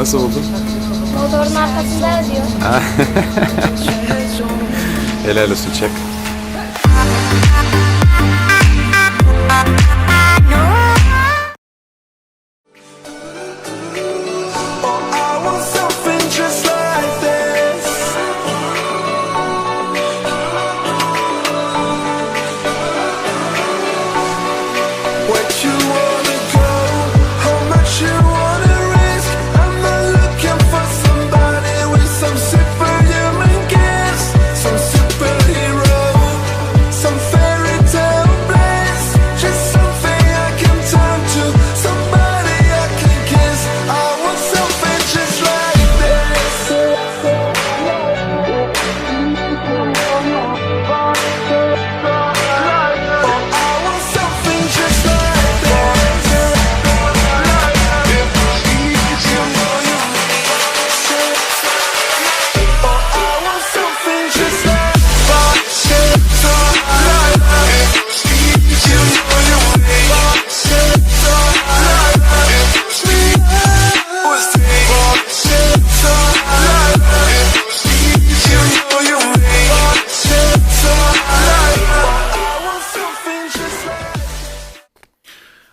Nasıl buldun? Motorun arkasında ödüyor. Helal olsun çak.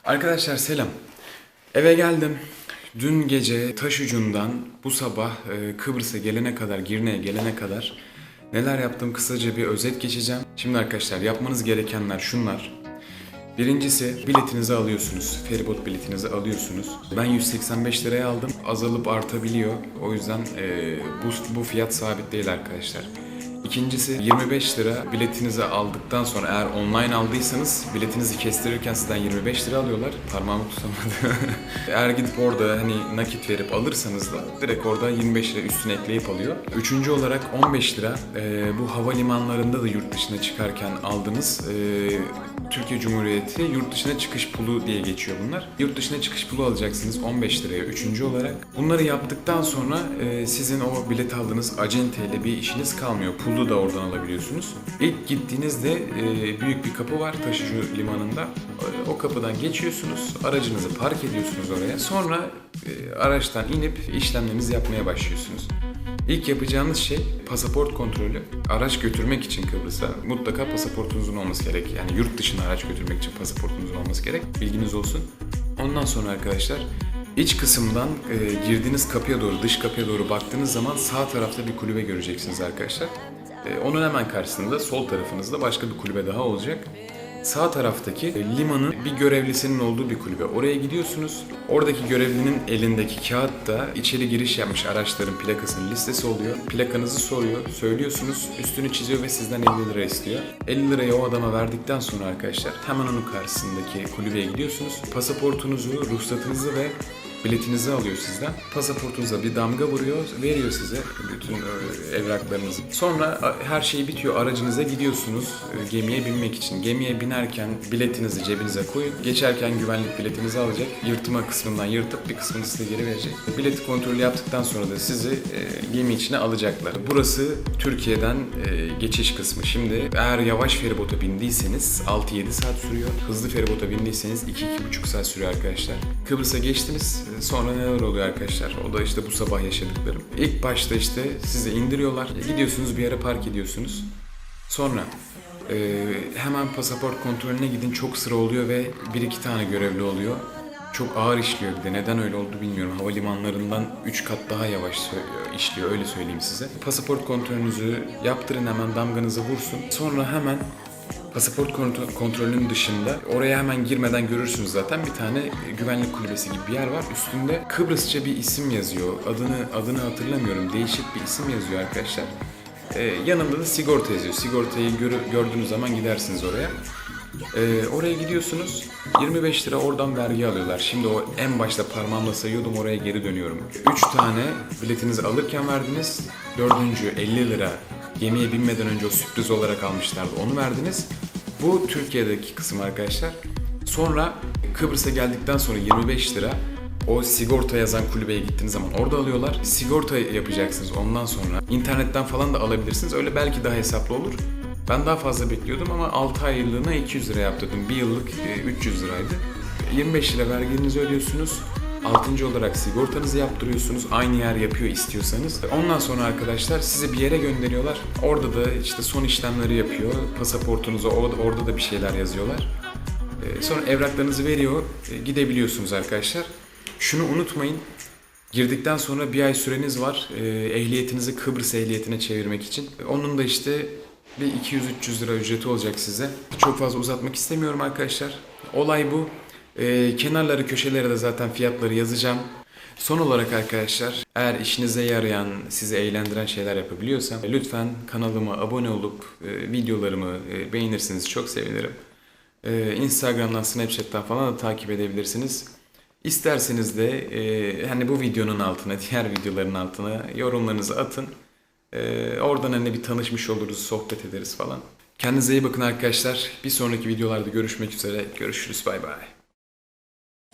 Arkadaşlar selam. Eve geldim. Dün gece taş ucundan bu sabah e, Kıbrıs'a gelene kadar, Girne'ye gelene kadar neler yaptım kısaca bir özet geçeceğim. Şimdi arkadaşlar yapmanız gerekenler şunlar. Birincisi biletinizi alıyorsunuz. Feribot biletinizi alıyorsunuz. Ben 185 liraya aldım. Azalıp artabiliyor. O yüzden e, bu, bu fiyat sabit değil arkadaşlar. İkincisi 25 lira biletinizi aldıktan sonra eğer online aldıysanız biletinizi kestirirken sizden 25 lira alıyorlar. Parmağımı tutamadı. eğer gidip orada hani nakit verip alırsanız da direkt orada 25 lira üstüne ekleyip alıyor. Üçüncü olarak 15 lira e, bu havalimanlarında da yurt dışına çıkarken aldığınız e, Türkiye Cumhuriyeti yurt dışına çıkış pulu diye geçiyor bunlar. Yurt dışına çıkış pulu alacaksınız 15 liraya üçüncü olarak. Bunları yaptıktan sonra e, sizin o bilet aldığınız acenteyle bir işiniz kalmıyor. Pulu da oradan alabiliyorsunuz. İlk gittiğinizde e, büyük bir kapı var taşıcı limanında. O kapıdan geçiyorsunuz, aracınızı park ediyorsunuz oraya. Sonra e, araçtan inip işlemlerinizi yapmaya başlıyorsunuz. İlk yapacağınız şey pasaport kontrolü. Araç götürmek için Kıbrıs'a mutlaka pasaportunuzun olması gerek. Yani yurt dışına araç götürmek için pasaportunuzun olması gerek. Bilginiz olsun. Ondan sonra arkadaşlar iç kısımdan e, girdiğiniz kapıya doğru, dış kapıya doğru baktığınız zaman sağ tarafta bir kulübe göreceksiniz arkadaşlar. E, onun hemen karşısında sol tarafınızda başka bir kulübe daha olacak. Sağ taraftaki e, limanın bir görevlisinin olduğu bir kulübe. Oraya gidiyorsunuz. Oradaki görevlinin elindeki kağıtta içeri giriş yapmış araçların plakasının listesi oluyor. Plakanızı soruyor, söylüyorsunuz, üstünü çiziyor ve sizden 50 lira istiyor. 50 lirayı o adama verdikten sonra arkadaşlar hemen onun karşısındaki kulübeye gidiyorsunuz. Pasaportunuzu, ruhsatınızı ve biletinizi alıyor sizden. Pasaportunuza bir damga vuruyor, veriyor size bütün e, evraklarınızı. Sonra a, her şey bitiyor, aracınıza gidiyorsunuz e, gemiye binmek için. Gemiye binerken biletinizi cebinize koyun. Geçerken güvenlik biletinizi alacak. Yırtma kısmından yırtıp bir kısmını size geri verecek. Bilet kontrolü yaptıktan sonra da sizi e, gemi içine alacaklar. Burası Türkiye'den e, geçiş kısmı. Şimdi eğer yavaş feribota bindiyseniz 6-7 saat sürüyor. Hızlı feribota bindiyseniz 2-2,5 saat sürüyor arkadaşlar. Kıbrıs'a geçtiniz. Sonra neler oluyor arkadaşlar? O da işte bu sabah yaşadıklarım. İlk başta işte sizi indiriyorlar. Gidiyorsunuz bir yere park ediyorsunuz. Sonra e, hemen pasaport kontrolüne gidin. Çok sıra oluyor ve bir iki tane görevli oluyor. Çok ağır işliyor bir de. Neden öyle oldu bilmiyorum. Havalimanlarından 3 kat daha yavaş işliyor öyle söyleyeyim size. Pasaport kontrolünüzü yaptırın hemen damganızı vursun. Sonra hemen Pasaport kontro- kontrolünün dışında oraya hemen girmeden görürsünüz zaten bir tane güvenlik kulübesi gibi bir yer var. Üstünde Kıbrısça bir isim yazıyor. Adını adını hatırlamıyorum. Değişik bir isim yazıyor arkadaşlar. Ee, yanında da sigorta yazıyor. Sigortayı görü- gördüğünüz zaman gidersiniz oraya. Ee, oraya gidiyorsunuz. 25 lira oradan vergi alıyorlar. Şimdi o en başta parmağımla sayıyordum oraya geri dönüyorum. 3 tane biletinizi alırken verdiniz. Dördüncü 50 lira gemiye binmeden önce o sürpriz olarak almışlardı. Onu verdiniz. Bu Türkiye'deki kısım arkadaşlar. Sonra Kıbrıs'a geldikten sonra 25 lira o sigorta yazan kulübeye gittiğiniz zaman orada alıyorlar. Sigorta yapacaksınız ondan sonra. internetten falan da alabilirsiniz. Öyle belki daha hesaplı olur. Ben daha fazla bekliyordum ama 6 aylığına 200 lira yaptırdım. Bir yıllık e, 300 liraydı. 25 lira verginizi ödüyorsunuz. Altıncı olarak sigortanızı yaptırıyorsunuz. Aynı yer yapıyor istiyorsanız. Ondan sonra arkadaşlar sizi bir yere gönderiyorlar. Orada da işte son işlemleri yapıyor. Pasaportunuza orada, da bir şeyler yazıyorlar. Ee, Sonra evraklarınızı veriyor. e, Gidebiliyorsunuz arkadaşlar. Şunu unutmayın. Girdikten sonra bir ay süreniz var. e, Ehliyetinizi Kıbrıs ehliyetine çevirmek için. Onun da işte bir 200-300 lira ücreti olacak size. Çok fazla uzatmak istemiyorum arkadaşlar. Olay bu. E, kenarları köşelere de zaten fiyatları yazacağım. Son olarak arkadaşlar eğer işinize yarayan, sizi eğlendiren şeyler yapabiliyorsam lütfen kanalıma abone olup e, videolarımı e, beğenirsiniz çok sevinirim. Ee, Instagram'dan, Snapchat'ten falan da takip edebilirsiniz. İsterseniz de e, hani bu videonun altına, diğer videoların altına yorumlarınızı atın. Ee, oradan hani bir tanışmış oluruz, sohbet ederiz falan. Kendinize iyi bakın arkadaşlar. Bir sonraki videolarda görüşmek üzere. Görüşürüz. Bay bay.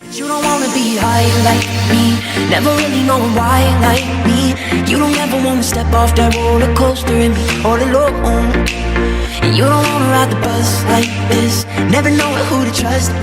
You don't wanna be high like me, never really knowing why like me. You don't ever wanna step off that roller coaster and be all alone. And you don't wanna ride the bus like this, never knowing who to trust